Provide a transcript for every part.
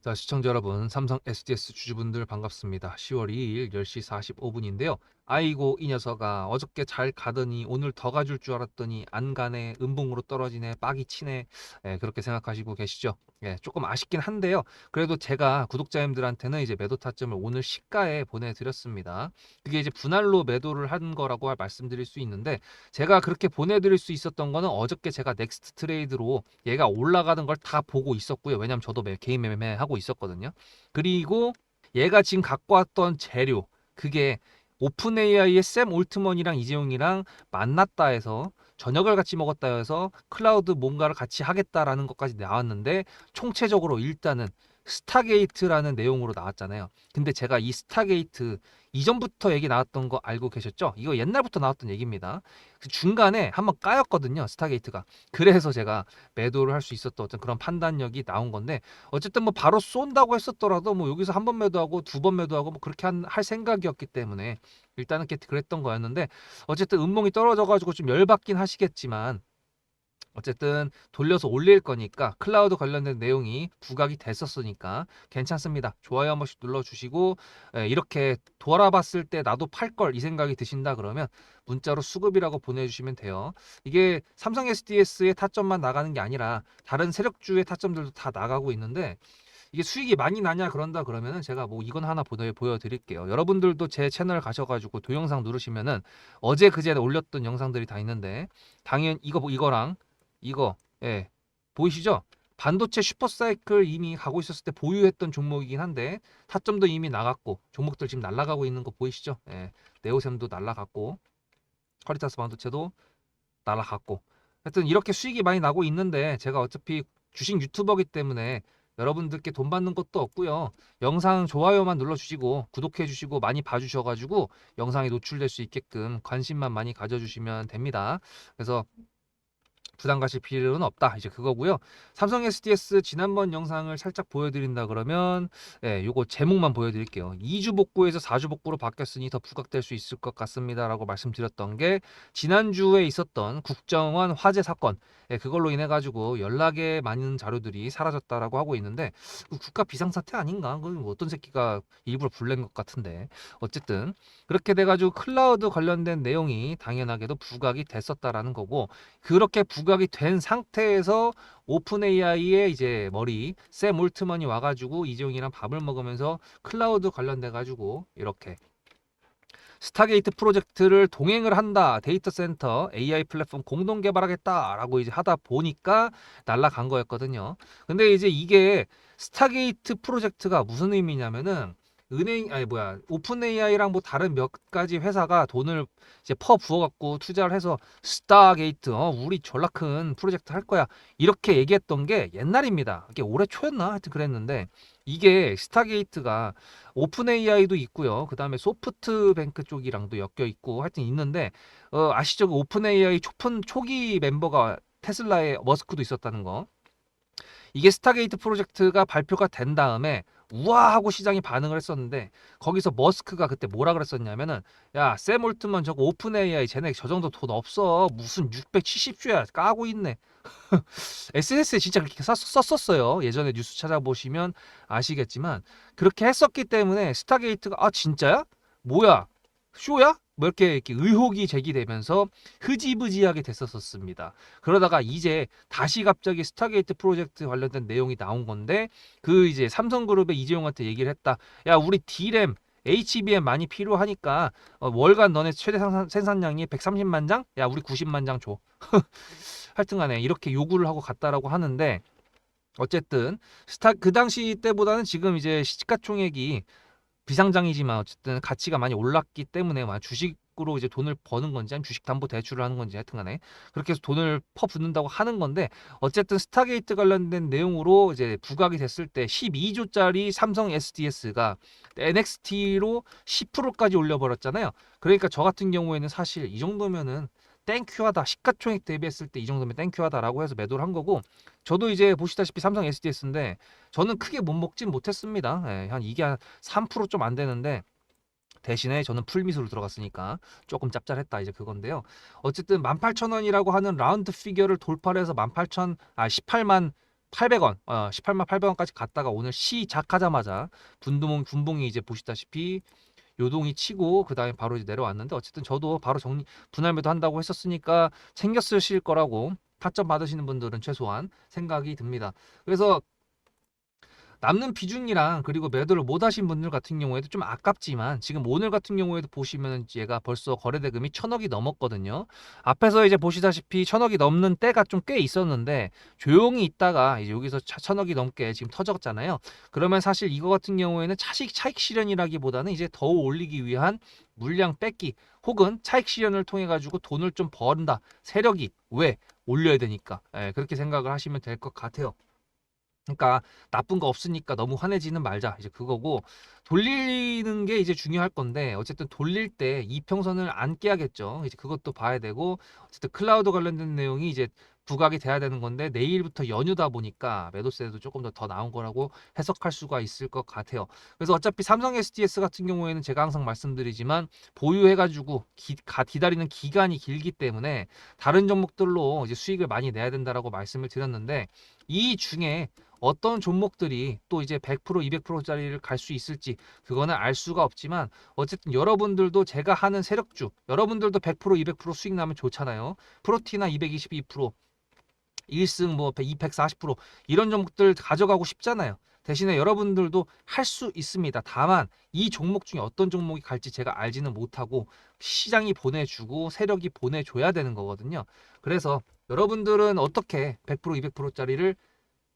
자, 시청자 여러분, 삼성 SDS 주주분들 반갑습니다. 10월 2일 10시 45분인데요. 아이고, 이 녀석아, 어저께 잘 가더니 오늘 더 가줄 줄 알았더니 안 가네, 음봉으로 떨어지네, 빡이 치네, 예, 그렇게 생각하시고 계시죠? 예, 조금 아쉽긴 한데요. 그래도 제가 구독자님들한테는 이제 매도 타점을 오늘 시가에 보내드렸습니다. 그게 이제 분할로 매도를 한 거라고 말씀드릴 수 있는데, 제가 그렇게 보내드릴 수 있었던 거는 어저께 제가 넥스트 트레이드로 얘가 올라가는 걸 다 보고 있었고요. 왜냐면 저도 매, 개인 매매하고 있었거든요. 그리고 얘가 지금 갖고 왔던 재료 그게 오픈 AI의 샘 올트먼이랑 이재용이랑 만났다 해서 저녁을 같이 먹었다 해서 클라우드 뭔가를 같이 하겠다라는 것까지 나왔는데 총체적으로 일단은 스타게이트라는 내용으로 나왔잖아요. 근데 제가 이 스타게이트 이전부터 얘기 나왔던 거 알고 계셨죠? 이거 옛날부터 나왔던 얘기입니다. 그 중간에 한번 까였거든요. 스타게이트가. 그래서 제가 매도를 할 수 있었던 어떤 그런 판단력이 나온 건데 어쨌든 뭐 바로 쏜다고 했었더라도 뭐 여기서 한 번 매도하고 두 번 매도하고 뭐 그렇게 한, 할 생각이었기 때문에 일단은 그랬던 거였는데 어쨌든 음봉이 떨어져 가지고 좀 열받긴 하시겠지만 어쨌든 돌려서 올릴 거니까 클라우드 관련된 내용이 부각이 됐었으니까 괜찮습니다. 좋아요 한 번씩 눌러주시고 예, 이렇게 돌아봤을 때 나도 팔 걸 이 생각이 드신다 그러면 문자로 수급이라고 보내주시면 돼요. 이게 삼성 SDS의 타점만 나가는 게 아니라 다른 세력주의 타점들도 다 나가고 있는데 이게 수익이 많이 나냐 그런다 그러면은 제가 뭐 이건 하나 보여 보여드릴게요. 여러분들도 제 채널 가셔가지고 동영상 누르시면은 어제 그제 올렸던 영상들이 다 있는데 당연 이거 이거랑 이거 예 보이시죠? 반도체 슈퍼사이클 이미 가고 있었을 때 보유했던 종목이긴 한데 타점도 이미 나갔고 종목들 지금 날아가고 있는 거 보이시죠? 예, 네오셈도 날아갔고 커리타스 반도체도 날아갔고 하여튼 이렇게 수익이 많이 나고 있는데 제가 어차피 주식 유튜버기 때문에 여러분들께 돈 받는 것도 없고요. 영상 좋아요만 눌러주시고 구독해주시고 많이 봐주셔가지고 영상이 노출될 수 있게끔 관심만 많이 가져주시면 됩니다. 그래서 부담 가실 필요는 없다. 이제 그거고요. 삼성 SDS 지난번 영상을 살짝 보여드린다 그러면 예, 요거 제목만 보여드릴게요. 2주 복구에서 4주 복구로 바뀌었으니 더 부각될 수 있을 것 같습니다라고 말씀드렸던 게 지난주에 있었던 국정원 화재 사건 예, 그걸로 인해 가지고 연락에 많은 자료들이 사라졌다라고 하고 있는데 그 국가 비상사태 아닌가? 그 뭐 어떤 새끼가 일부러 불낸 것 같은데 어쨌든 그렇게 돼가지고 클라우드 관련된 내용이 당연하게도 부각이 됐었다라는 거고 그렇게 부각 이 된 상태에서 오픈 AI의 이제 머리 샘 올트먼이 와가지고 이재용이랑 밥을 먹으면서 클라우드 관련돼 가지고 이렇게 스타게이트 프로젝트를 동행을 한다. 데이터 센터 AI 플랫폼 공동 개발하겠다라고 이제 하다 보니까 날라간 거였거든요. 근데 이제 이게 스타게이트 프로젝트가 무슨 의미냐면은 은행 아니 뭐야 오픈 AI랑 뭐 다른 몇 가지 회사가 돈을 이제 퍼 부어 갖고 투자를 해서 스타게이트 어 우리 졸라 큰 프로젝트 할 거야 이렇게 얘기했던 게 옛날입니다. 이게 올해 초였나 하여튼 그랬는데 이게 스타게이트가 오픈 AI도 있고요. 그 다음에 소프트뱅크 쪽이랑도 엮여 있고 하여튼 있는데 어, 아시죠? 그 오픈 AI 초픈 초기 멤버가 테슬라의 머스크도 있었다는 거. 이게 스타게이트 프로젝트가 발표가 된 다음에 우와 하고 시장이 반응을 했었는데 거기서 머스크가 그때 뭐라 그랬었냐면은 야샘 올트먼 저거 오픈 AI 쟤네 저 정도 돈 없어. 무슨 670조야. 까고 있네. SNS에 진짜 그렇게 썼- 썼었어요. 예전에 뉴스 찾아보시면 아시겠지만. 그렇게 했었기 때문에 스타게이트가 아 진짜야? 뭐야? 쇼야 뭐 이렇게, 의혹이 제기되면서 흐지부지하게 됐었습니다. 그러다가 이제 다시 갑자기 스타게이트 프로젝트 관련된 내용이 나온 건데 그 이제 삼성그룹의 이재용한테 얘기를 했다. 야 우리 D램 HBM 많이 필요하니까 어, 월간 너네 최대 생산, 생산량이 130만 장? 야 우리 90만 장 줘. 하여튼간에 이렇게 요구를 하고 갔다라고 하는데 어쨌든 스타 그 당시 때보다는 지금 이제 시가총액이 비상장이지만 어쨌든 가치가 많이 올랐기 때문에 막 주식으로 이제 돈을 버는 건지 아니면 주식 담보 대출을 하는 건지 하여튼간에 그렇게 해서 돈을 퍼 붓는다고 하는 건데 어쨌든 스타게이트 관련된 내용으로 이제 부각이 됐을 때 12조짜리 삼성 SDS가 NXT로 10%까지 올려버렸잖아요. 그러니까 저 같은 경우에는 사실 이 정도면은 땡큐하다 시가총액 대비했을 때 이 정도면 땡큐하다라고 해서 매도를 한 거고 저도 이제 보시다시피 삼성 SDS인데 저는 크게 못 먹진 못했습니다. 예, 한 이게 한 3%좀 안 되는데 대신에 저는 풀미수로 들어갔으니까 조금 짭짤했다 이제 그건데요. 어쨌든 18,000원이라고 하는 라운드 피겨를 돌파를 해서 18,000 아 18만 800원, 어, 18만 800원까지 갔다가 오늘 시작하자마자 분봉 분봉이 이제 보시다시피 요동이 치고 그 다음에 바로 이제 내려왔는데 어쨌든 저도 바로 정리 분할 매도 한다고 했었으니까 챙겨 쓰실 거라고 타점 받으시는 분들은 최소한 생각이 듭니다. 그래서 남는 비중이랑 그리고 매도를 못 하신 분들 같은 경우에도 좀 아깝지만 지금 오늘 같은 경우에도 보시면 얘가 벌써 거래 대금이 천억이 넘었거든요. 앞에서 이제 보시다시피 천억이 넘는 때가 좀 꽤 있었는데 조용히 있다가 이제 여기서 차- 천억이 넘게 지금 터졌잖아요. 그러면 사실 이거 같은 경우에는 차익 차익 실현이라기보다는 이제 더 올리기 위한 물량 뺏기 혹은 차익 실현을 통해 가지고 돈을 좀 번다 세력이 왜 올려야 되니까 예, 그렇게 생각을 하시면 될 것 같아요. 그러니까 나쁜 거 없으니까 너무 화내지는 말자. 이제 그거고 돌리는 게 이제 중요할 건데 어쨌든 돌릴 때 이평선을 안 깨야겠죠. 이제 그것도 봐야 되고 어쨌든 클라우드 관련된 내용이 이제 부각이 돼야 되는 건데 내일부터 연휴다 보니까 매도세도 조금 더 더 나온 거라고 해석할 수가 있을 것 같아요. 그래서 어차피 삼성 SDS 같은 경우에는 제가 항상 말씀드리지만 보유해가지고 기, 가, 기다리는 기간이 길기 때문에 다른 종목들로 이제 수익을 많이 내야 된다라고 말씀을 드렸는데 이 중에 어떤 종목들이 또 이제 100% 200%짜리를 갈 수 있을지 그거는 알 수가 없지만 어쨌든 여러분들도 제가 하는 세력주 여러분들도 100% 200% 수익 나면 좋잖아요. 프로티나 222% 1승 뭐 240% 이런 종목들 가져가고 싶잖아요. 대신에 여러분들도 할 수 있습니다. 다만 이 종목 중에 어떤 종목이 갈지 제가 알지는 못하고 시장이 보내주고 세력이 보내줘야 되는 거거든요. 그래서 여러분들은 어떻게 100% 200%짜리를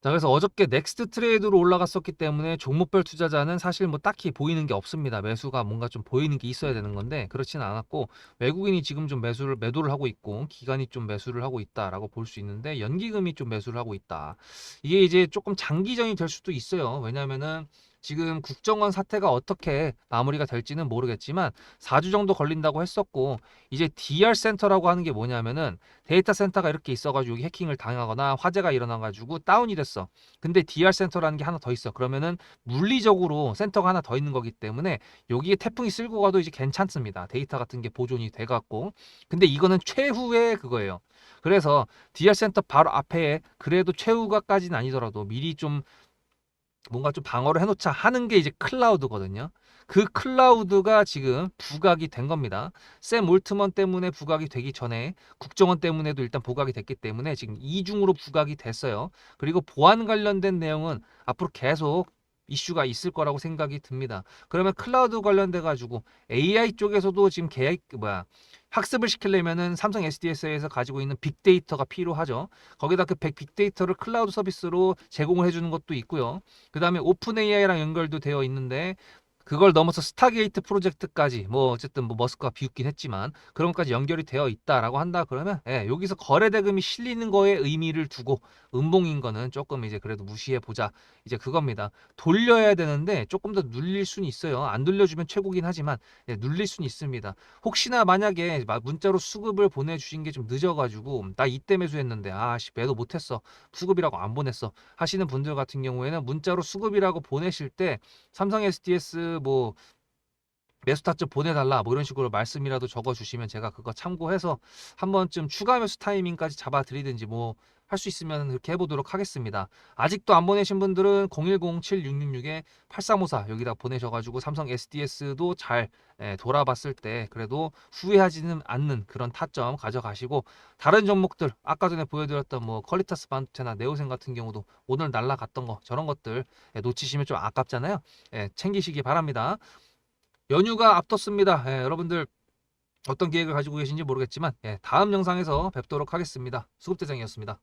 자, 그래서 어저께 넥스트 트레이드로 올라갔었기 때문에 종목별 투자자는 사실 뭐 딱히 보이는 게 없습니다. 매수가 뭔가 좀 보이는 게 있어야 되는 건데 그렇지는 않았고 외국인이 지금 좀 매수를 매도를 하고 있고 기관이 좀 매수를 하고 있다라고 볼 수 있는데 연기금이 좀 매수를 하고 있다. 이게 이제 조금 장기전이 될 수도 있어요. 왜냐면은 지금 국정원 사태가 어떻게 마무리가 될지는 모르겠지만 4주 정도 걸린다고 했었고 이제 DR 센터라고 하는 게 뭐냐면은 데이터 센터가 이렇게 있어가지고 여기 해킹을 당하거나 화재가 일어나가지고 다운이 됐어. 근데 DR 센터라는 게 하나 더 있어. 그러면은 물리적으로 센터가 하나 더 있는 거기 때문에 여기에 태풍이 쓸고 가도 이제 괜찮습니다. 데이터 같은 게 보존이 돼갖고. 근데 이거는 최후의 그거예요. 그래서 DR 센터 바로 앞에 그래도 최후가까지는 아니더라도 미리 좀 뭔가 좀 방어를 해놓자 하는 게 이제 클라우드거든요. 그 클라우드가 지금 부각이 된 겁니다. 샘 올트먼 때문에 부각이 되기 전에 국정원 때문에도 일단 부각이 됐기 때문에 지금 이중으로 부각이 됐어요. 그리고 보안 관련된 내용은 앞으로 계속 이슈가 있을 거라고 생각이 듭니다. 그러면 클라우드 관련돼 가지고 AI 쪽에서도 지금 계획 뭐야 학습을 시키려면은 삼성 SDS에서 가지고 있는 빅데이터가 필요하죠. 거기다 그 백- 빅데이터를 클라우드 서비스로 제공을 해주는 것도 있고요. 그 다음에 오픈 AI랑 연결도 되어 있는데 그걸 넘어서 스타게이트 프로젝트까지 뭐 어쨌든 뭐 머스크가 비웃긴 했지만 그런 것까지 연결이 되어 있다라고 한다 그러면 예, 여기서 거래 대금이 실리는 거에 의미를 두고 음봉인 거는 조금 이제 그래도 무시해 보자 이제 그겁니다. 돌려야 되는데 조금 더 눌릴 수는 있어요. 안 돌려주면 최고긴 하지만 예, 눌릴 수는 있습니다. 혹시나 만약에 마- 문자로 수급을 보내주신 게 좀 늦어가지고 나 이때 매수했는데 아씨 매도 못했어. 수급이라고 안 보냈어. 하시는 분들 같은 경우에는 문자로 수급이라고 보내실 때 삼성 SDS 뭐 타점 보내달라 뭐 이런 식으로 말씀이라도 적어주시면 제가 그거 참고해서 한 번쯤 추가 매수 타이밍까지 잡아드리든지 뭐 할 수 있으면 그렇게 해보도록 하겠습니다. 아직도 안 보내신 분들은 010-7666-8354 여기다 보내셔가지고 삼성 SDS도 잘 예, 돌아봤을 때 그래도 후회하지는 않는 그런 타점 가져가시고 다른 종목들 아까 전에 보여드렸던 뭐 퀄리타스 반도체나 네오센 같은 경우도 오늘 날라갔던 거 저런 것들 예, 놓치시면 좀 아깝잖아요. 예, 챙기시기 바랍니다. 연휴가 앞뒀습니다. 예, 여러분들 어떤 계획을 가지고 계신지 모르겠지만 예, 다음 영상에서 뵙도록 하겠습니다. 수급대장이었습니다.